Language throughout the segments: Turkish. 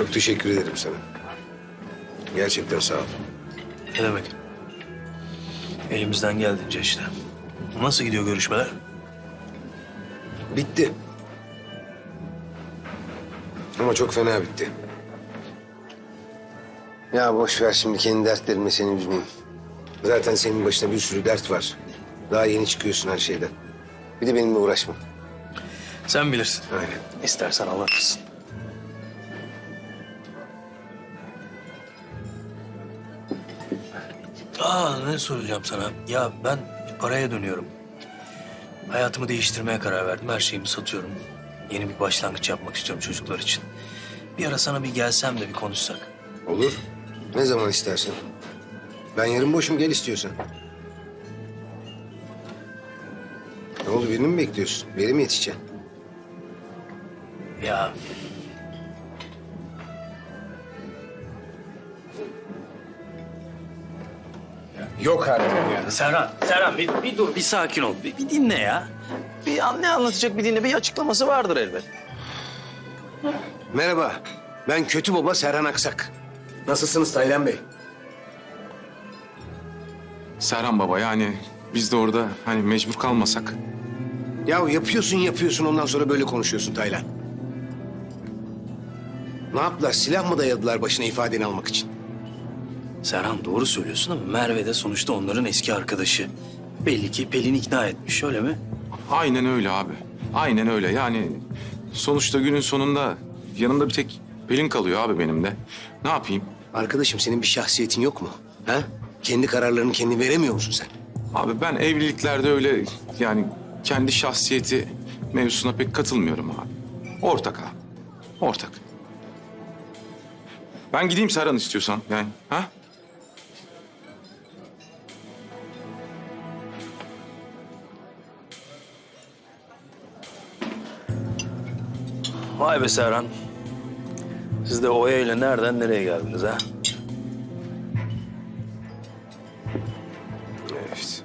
Çok teşekkür ederim sana. Gerçekten sağ ol. Ne demek? Elimizden geldiğince işte. Nasıl gidiyor görüşmeler? Bitti. Ama çok fena bitti. Ya boş ver şimdi kendi dertlerimle seni üzmeyeyim. Zaten senin başına bir sürü dert var. Daha yeni çıkıyorsun her şeyden. Bir de benimle uğraşma. Sen bilirsin. Aynen. İstersen anlatırsın. Aa ne soracağım sana? Ya ben paraya dönüyorum. Hayatımı değiştirmeye karar verdim. Her şeyimi satıyorum. Yeni bir başlangıç yapmak istiyorum çocuklar için. Bir ara sana bir gelsem de bir konuşsak. Olur. Ne zaman istersen. Ben yarın boşum gel istiyorsan. Ne oldu birini mi bekliyorsun? Beri mi yetişeceksin? Ya Yok artık ya. Serhan, Serhan bir, bir dur, bir sakin ol. Bir, bir dinle ya. Bir an, ne anlatacak bir dinle. Bir açıklaması vardır elbet. Merhaba. Ben kötü baba Serhan Aksak. Nasılsınız Taylan Bey? Serhan Baba yani biz de orada hani mecbur kalmasak. Ya yapıyorsun yapıyorsun ondan sonra böyle konuşuyorsun Taylan. Ne yaptılar? Silah mı dayadılar başına ifadeni almak için? Serhan doğru söylüyorsun ama Merve de sonuçta onların eski arkadaşı. Belli ki Pelin ikna etmiş öyle mi? Aynen öyle abi. Aynen öyle yani sonuçta günün sonunda yanımda bir tek Pelin kalıyor abi benim de. Ne yapayım? Arkadaşım senin bir şahsiyetin yok mu? Ha? Kendi kararlarını kendi veremiyor musun sen? Abi ben evliliklerde öyle yani kendi şahsiyeti mevzusuna pek katılmıyorum abi. Ortak abi. Ortak. Ben gideyim Serhan istiyorsan yani. Ha? Vay be Serhan. Siz de Oya ile nereden nereye geldiniz ha? Evet.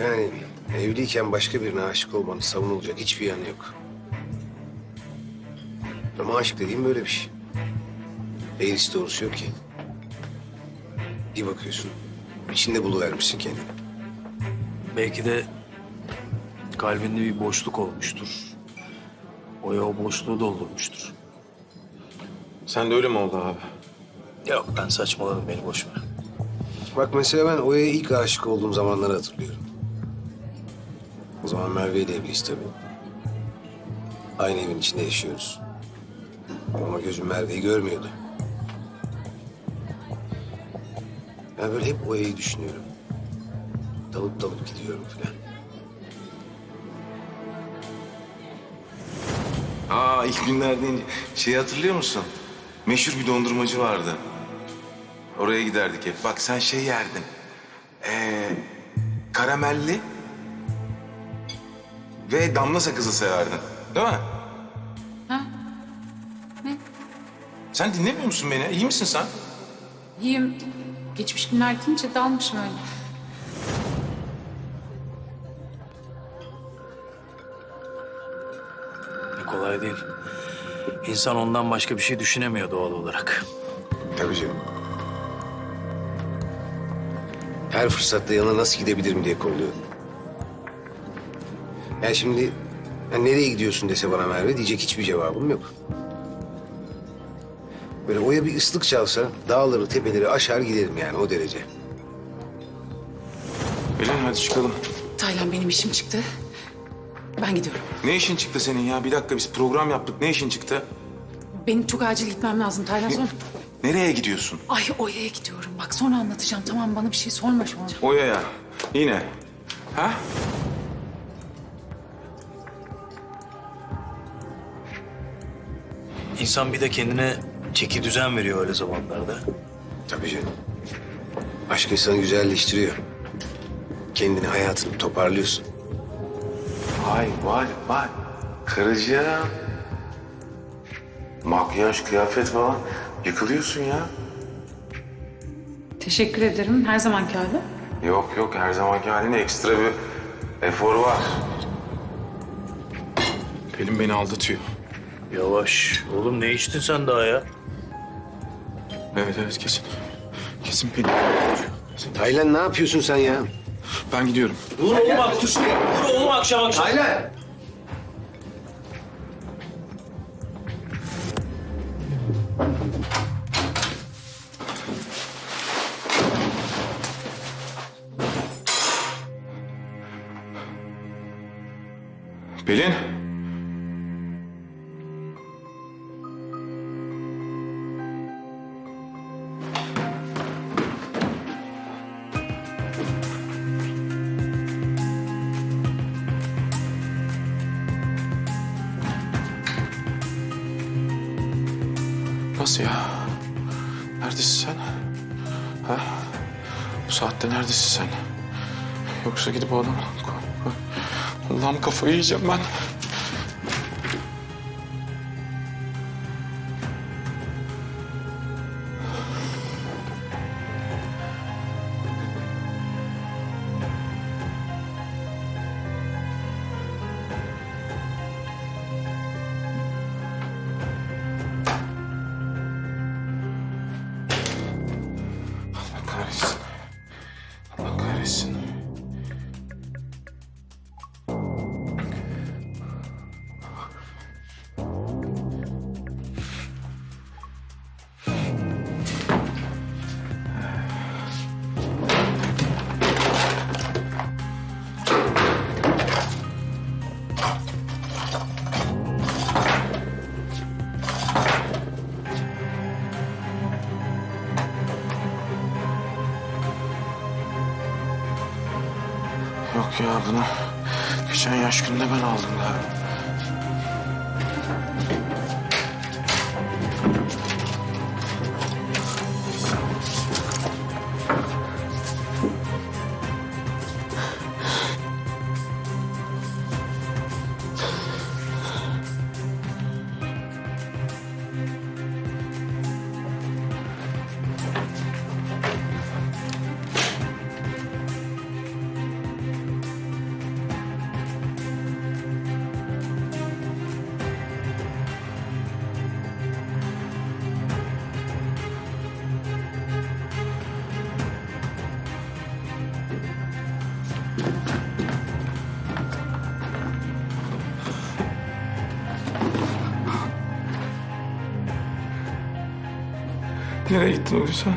Yani evliyken başka birine aşık olmanın savunulacak hiçbir yanı yok. Ama aşk dediğim böyle bir şey. Eğrisi doğrusu yok ki. Bir bakıyorsun, içinde buluvermişsin kendini. Belki de kalbinde bir boşluk olmuştur. Oya o boşluğu doldurmuştur. Sen de öyle mi oldu abi? Yok ben saçmaladım beni boş ver. Bak mesela ben Oya'ya ilk aşık olduğum zamanları hatırlıyorum. O zaman Merve ile evliyiz tabii. Aynı evin içinde yaşıyoruz. Ama gözüm Merve'yi görmüyordu. Ben böyle hep Oya'yı düşünüyorum. Dalıp dalıp gidiyorum falan. Aa ilk günler deyince şey hatırlıyor musun? Meşhur bir dondurmacı vardı. Oraya giderdik hep. Bak sen şey yerdin. Ee, karamelli ve damla sakızı severdin. Değil mi? Ha? Ne? Sen dinlemiyor musun beni? İyi misin sen? İyiyim. Geçmiş günler deyince dalmışım öyle. Kolay değil. İnsan ondan başka bir şey düşünemiyor doğal olarak. Tabii canım. Her fırsatta yanına nasıl gidebilirim diye kolluyorum. Yani şimdi "Ya nereye gidiyorsun dese bana Merve diyecek hiçbir cevabım yok. Böyle oya bir ıslık çalsa dağları tepeleri aşar giderim yani o derece. Pelin hadi çıkalım. Taylan benim işim çıktı. Ben gidiyorum. Ne işin çıktı senin ya? Bir dakika biz program yaptık. Ne işin çıktı? Benim çok acil gitmem lazım Taylan sonra. Nereye gidiyorsun? Ay Oya'ya gidiyorum. Bak sonra anlatacağım. Tamam bana bir şey sorma şu an. Oya'ya. Yine. Ha? İnsan bir de kendine çeki düzen veriyor öyle zamanlarda. Tabii canım. Aşk insanı güzelleştiriyor. Kendini hayatını toparlıyorsun. Vay vay vay. Karıcığım. Makyaj, kıyafet falan. Yıkılıyorsun ya. Teşekkür ederim. Her zamanki hali. Yok yok her zamanki haline ekstra bir efor var. Pelin beni aldatıyor. Yavaş. Oğlum ne içtin sen daha ya? Evet evet kesin. Kesin Pelin. Taylan ne yapıyorsun sen ya? Ben gidiyorum. Dur oğlum bak. Dur oğlum akşam akşam. Taylan! Pelin. Nasıl ya? Neredesin sen? Ha? Bu saatte neredesin sen? Yoksa gidip o adamı... Allah'ım kafayı yiyeceğim ben. Yok ya bunu geçen yaş günde ben aldım ya. Nereye gittin oğlum sen?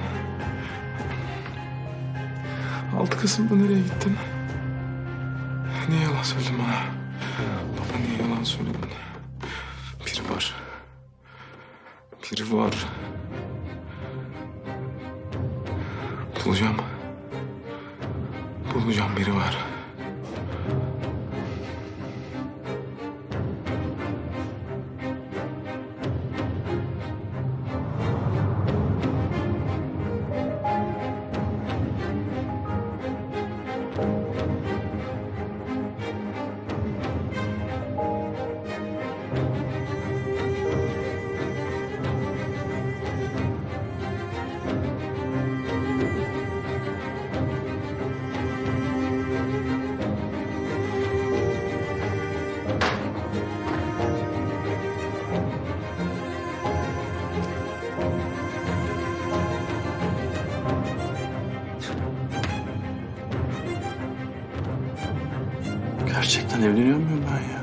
6 Kasım'da nereye gittin? Niye yalan söyledin bana? Baba niye yalan söyledin? Biri var. Biri var. Bulacağım. Bulacağım biri var. Gerçekten evleniyor muyum ben ya?